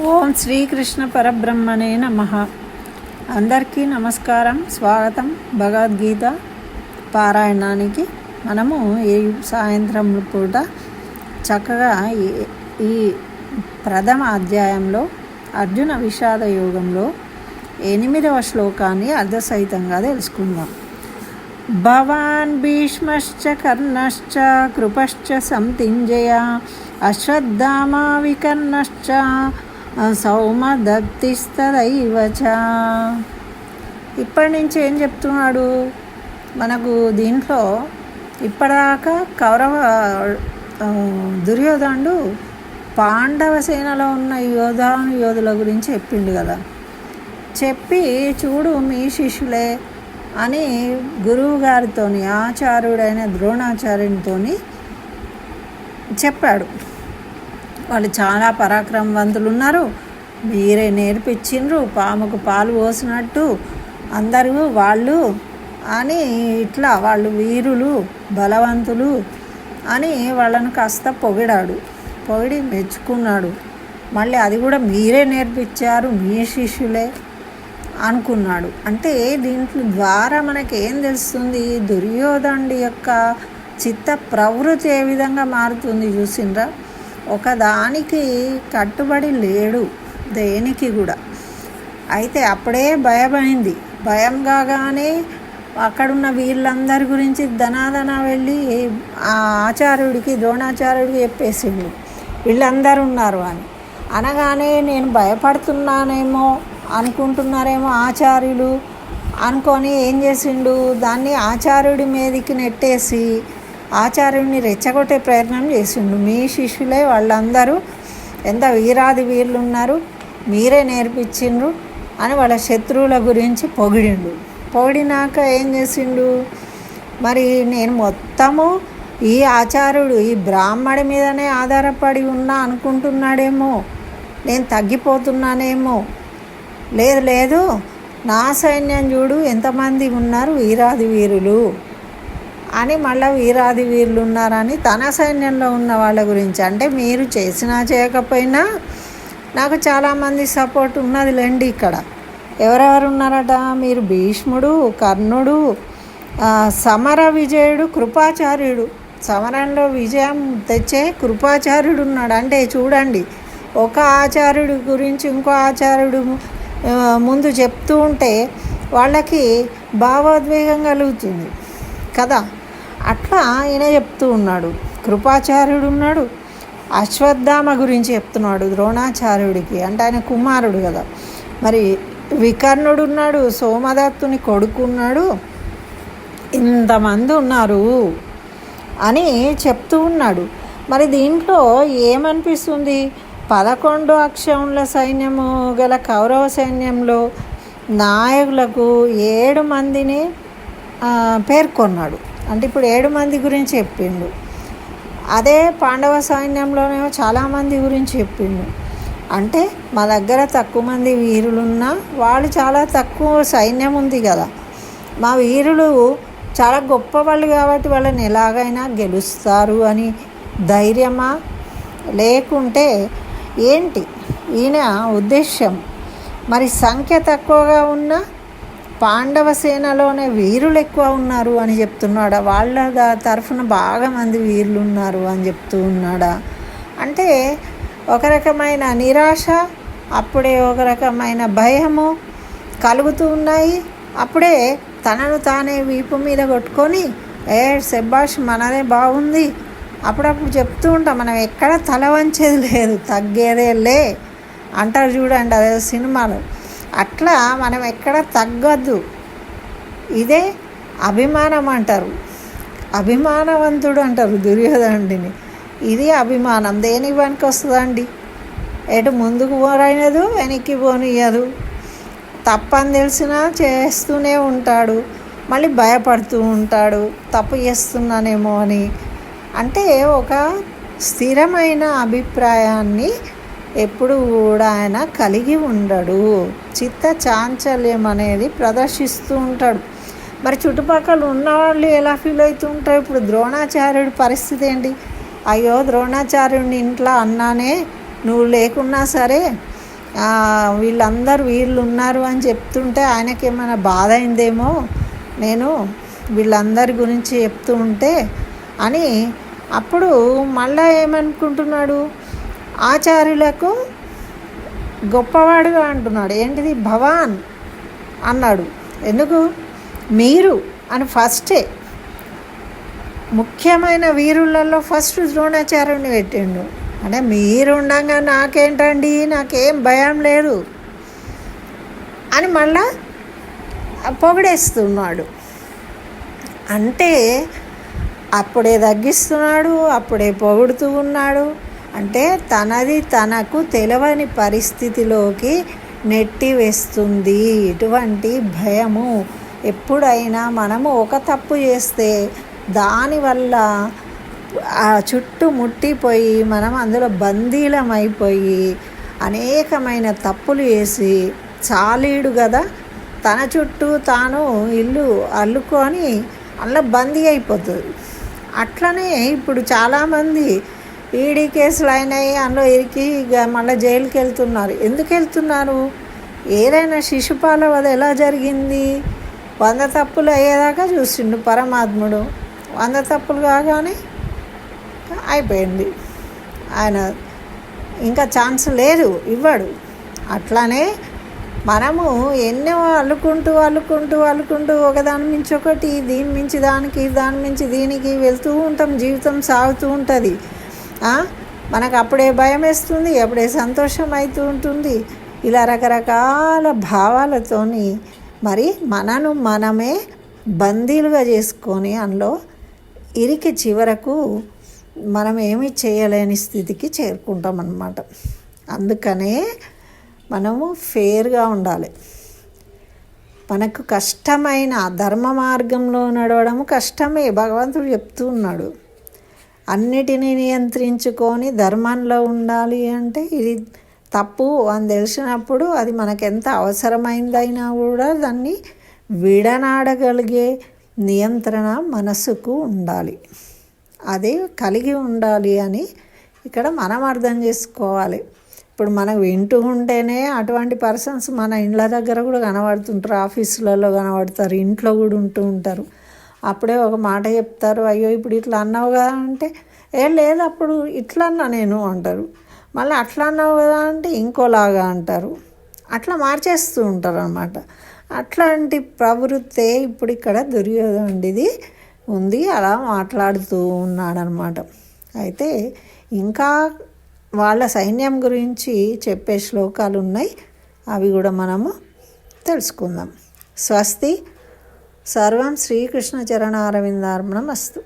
ఓం శ్రీకృష్ణ పరబ్రహ్మణే నమ. అందరికీ నమస్కారం స్వాగతం. భగవద్గీత పారాయణానికి మనము ఈ సాయంత్రం పూట చక్కగా ఈ- ప్రథమ అధ్యాయంలో అర్జున విషాద యోగంలో ఎనిమిదవ శ్లోకాన్ని అర్ధసహితంగా తెలుసుకుందాం. భవాన్ భీష్మశ్చ కర్ణశ్చ కృపశ్చ సంతింజయ అశ్వత్థామా వికర్ణశ్చ సౌమదత్తిస్తదైవ ఇప్పటి నుంచి ఏం చెప్తున్నాడు? మనకు దీంట్లో ఇప్పటిదాకా కౌరవ దుర్యోధనుడు పాండవ సేనలో ఉన్న యోధాను యోధుల గురించి చెప్పిండు కదా. చెప్పి చూడు మీ శిష్యులే అని గురువు గారితోని ఆచార్యుడైన ద్రోణాచార్యునితోని చెప్పాడు. వాళ్ళు చాలా పరాక్రమవంతులు ఉన్నారు మీరే నేర్పించిండ్రు పాముకు పాలు పోసినట్టు అందరూ వాళ్ళు అని ఇట్లా వాళ్ళు వీరులు బలవంతులు అని వాళ్ళను కాస్త పొగిడాడు. పొగిడి మెచ్చుకున్నాడు. మళ్ళీ అది కూడా మీరే నేర్పించారు మీ శిష్యులే అనుకున్నాడు. అంటే దీంట్లో ద్వారా మనకి ఏం తెలుస్తుంది దుర్యోధనుడి యొక్క చిత్త ప్రవృత్తి ఏ విధంగా మారుతుంది చూసిండ్రా? ఒకదానికి కట్టుబడి లేడు దేనికి కూడా. అయితే అప్పుడే భయమైంది. భయం కాగానే అక్కడున్న వీళ్ళందరి గురించి ధనాధన వెళ్ళి ఆ ఆచార్యుడికి ద్రోణాచార్యుడికి చెప్పేసిండు. వీళ్ళందరూ ఉన్నారు అని. అనగానే నేను భయపడుతున్నానేమో అనుకుంటున్నారేమో ఆచార్యులు. అనుకొని ఏం చేసిండు? దాన్ని ఆచార్యుడి మీదకి నెట్టేసి ఆచార్యుని రెచ్చగొట్టే ప్రయత్నం చేసిండు. మీ శిష్యులే వాళ్ళందరూ ఎంత వీరాది వీళ్ళు ఉన్నారు మీరే నేర్పించిండ్రు అని వాళ్ళ శత్రువుల గురించి పొగిడిండు. పొగిడినాక ఏం చేసిండు? మరి నేను మొత్తము ఈ ఆచార్యుడు ఈ బ్రాహ్మడి మీదనే ఆధారపడి ఉన్నా అనుకుంటున్నాడేమో నేను తగ్గిపోతున్నానేమో. లేదు లేదు నా సైన్యం చూడు ఎంతమంది ఉన్నారు వీరాది వీరులు. అని మళ్ళీ వీరాది వీరులు ఉన్నారని తన సైన్యంలో ఉన్న వాళ్ళ గురించి. అంటే మీరు చేసినా చేయకపోయినా నాకు చాలామంది సపోర్ట్ ఉన్నది లేండి ఇక్కడ. ఎవరెవరు ఉన్నారట? మీరు భీష్ముడు కర్ణుడు సమర విజయుడు కృపాచార్యుడు. సమరంలో విజయం తెచ్చే కృపాచార్యుడు ఉన్నాడు. అంటే చూడండి ఒక ఆచార్యుడు గురించి ఇంకో ఆచార్యుడు ముందు చెప్తూ ఉంటే వాళ్ళకి భావోద్వేగం కలుగుతుంది. కదా? అట్లా ఆయన చెప్తూ ఉన్నాడు. కృపాచార్యుడు ఉన్నాడు. అశ్వత్థామ గురించి చెప్తున్నాడు ద్రోణాచార్యుడికి. అంటే ఆయన కుమారుడు కదా. మరి వికర్ణుడు ఉన్నాడు సోమదత్తుని కొడుకున్నాడు ఇంతమంది ఉన్నారు అని చెప్తూ ఉన్నాడు. మరి దీంట్లో ఏమనిపిస్తుంది? పదకొండు అక్షముల సైన్యము గల కౌరవ సైన్యంలో నాయకులకు ఏడు మందిని పేర్కొన్నాడు. అంటే ఇప్పుడు ఏడు మంది గురించి చెప్పిండు. అదే పాండవ సైన్యంలోనేమో చాలామంది గురించి చెప్పిండు. అంటే మా దగ్గర తక్కువ మంది వీరులున్నా వాళ్ళు చాలా తక్కువ సైన్యం ఉంది కదా. మా వీరులు చాలా గొప్ప వాళ్ళు కాబట్టి వాళ్ళని ఎలాగైనా గెలుస్తారు అని ధైర్యమా? లేకుంటే ఏంటి? ఈయన ఉద్దేశం మరి సంఖ్య తక్కువగా ఉన్న పాండవ సేనలోనే వీరులు ఎక్కువ ఉన్నారు అని చెప్తున్నాడా? వాళ్ళ తరఫున బాగా మంది వీరులు ఉన్నారు అని చెప్తూ ఉన్నాడా? అంటే ఒక రకమైన నిరాశ అప్పుడే ఒక రకమైన భయము కలుగుతూ ఉన్నాయి. అప్పుడే తనను తానే వీపు మీద కొట్టుకొని ఏ సెబ్బాష్ మనదే బాగుంది. అప్పుడప్పుడు చెప్తూ ఉంటాం మనం ఎక్కడ తల వంచేది లేదు తగ్గేదే లే. అంటారు చూడండి అదే సినిమాలో. అట్లా మనం ఎక్కడ తగ్గద్దు. ఇదే అభిమానం అంటారు. అభిమానవంతుడు అంటారు దుర్యోధనుడిని. ఇది అభిమానం. దేని పనికి వస్తుందండి? ఎటు ముందుకు పోరైనదు వెనక్కి పోనీయదు. తప్పని తెలిసినా చేస్తూనే ఉంటాడు. మళ్ళీ భయపడుతూ ఉంటాడు. తప్పు చేస్తున్నానేమో అని. అంటే ఒక స్థిరమైన అభిప్రాయాన్ని ఎప్పుడు కూడా ఆయన కలిగి ఉండడు. చిత్త చాంచల్యం అనేది ప్రదర్శిస్తూ ఉంటాడు. మరి చుట్టుపక్కల ఉన్నవాళ్ళు ఎలా ఫీల్ అవుతూ ఉంటారు? ఇప్పుడు ద్రోణాచార్యుడి పరిస్థితి ఏంటి? అయ్యో ద్రోణాచార్యుడిని ఇంట్లో అన్నానే నువ్వు లేకున్నా సరే వీళ్ళందరూ వీళ్ళు ఉన్నారు అని చెప్తుంటే ఆయనకి ఏమైనా బాధ అయిందేమో? నేను వీళ్ళందరి గురించి చెప్తూ ఉంటే అని అప్పుడు మళ్ళా ఏమనుకుంటున్నాడు? ఆచార్యులకు గొప్పవాడుగా అంటున్నాడు. ఏంటిది? భవాన్ అన్నాడు. ఎందుకు? మీరు అని ఫస్టే ముఖ్యమైన వీరులలో ఫస్ట్ ద్రోణాచార్యుని పెట్టిండు. అంటే మీరుండగా నాకేంటండి? నాకేం భయం లేదు అని మళ్ళా పొగిడేస్తున్నాడు. అంటే అప్పుడే తగ్గిస్తున్నాడు అప్పుడే పొగుడుతూ ఉన్నాడు. అంటే తనది తనకు తెలవని పరిస్థితిలోకి నెట్టివేస్తుంది. ఇటువంటి భయము? ఎప్పుడైనా మనము ఒక తప్పు చేస్తే దానివల్ల ఆ చుట్టూ ముట్టిపోయి మనం అందులో బందీలమైపోయి అనేకమైన తప్పులు చేసి చాలీడు కదా తన చుట్టూ తాను ఇల్లు అల్లుకొని అందులో బందీ అయిపోతుంది. అట్లనే ఇప్పుడు చాలామంది ఈడీ కేసులు అయినాయి అందులో ఇరికి ఇక మళ్ళీ జైలుకి వెళ్తున్నారు. ఎందుకు వెళ్తున్నారు? ఏదైనా శిశుపాల వద ఎలా జరిగింది? వంద తప్పులు అయ్యేదాకా చూసిండు పరమాత్ముడు. వంద తప్పులు కాగానే అయిపోయింది. ఆయన ఇంకా ఛాన్స్ లేదు ఇవ్వడు. అట్లానే మనము ఎన్నో అల్లుకుంటూ అల్లుకుంటూ అల్లుకుంటూ ఒకదాని మించి ఒకటి దీని మించి దానికి దాని మించి దీనికి వెళ్తూ ఉంటాం జీవితం సాగుతూ ఉంటుంది. మనకు అప్పుడే భయం వేస్తుంది అప్పుడే సంతోషం అవుతూ ఉంటుంది. ఇలా రకరకాల భావాలతోని మరి మనను మనమే బందీలుగా చేసుకొని అందులో ఇరికి చివరకు మనం ఏమి చేయలేని స్థితికి చేరుకుంటాం అన్నమాట. అందుకనే మనము ఫేర్గా ఉండాలి. మనకు కష్టమైన ధర్మ మార్గంలో నడవడం కష్టమే భగవంతుడు చెప్తూ ఉన్నాడు. అన్నిటినీ నియంత్రించుకొని ధర్మంలో ఉండాలి అంటే ఇది తప్పు అని తెలిసినప్పుడు అది మనకెంత అవసరమైందైనా కూడా దాన్ని విడనాడగలిగే నియంత్రణ మనసుకు ఉండాలి. అది కలిగి ఉండాలి అని ఇక్కడ మనం అర్థం చేసుకోవాలి. ఇప్పుడు మనం వింటూ ఉంటేనే అటువంటి పర్సన్స్ మన ఇండ్ల దగ్గర కూడా కనబడుతుంటారు ఆఫీసులలో కనబడతారు ఇంట్లో కూడా ఉంటూ ఉంటారు. అప్పుడే ఒక మాట చెప్తారు అయ్యో ఇప్పుడు ఇట్లా అన్నావు కదా అంటే ఏ లేదు అప్పుడు ఇట్లా అన్నా నేను అంటారు. మళ్ళీ అట్లా అన్నావు కదా అంటే ఇంకోలాగా అంటారు. అట్లా మార్చేస్తూ ఉంటారు అనమాట అట్లాంటి ప్రవృత్తే ఇప్పుడు ఇక్కడ దుర్యోధనుడిది ఉంది అలా మాట్లాడుతూ ఉన్నాడనమాట అయితే ఇంకా వాళ్ళ సైన్యం గురించి చెప్పే శ్లోకాలు ఉన్నాయి అవి కూడా మనము తెలుసుకుందాం. స్వస్తి సర్వం శ్రీకృష్ణ చరణారవిందార్పణం అస్తు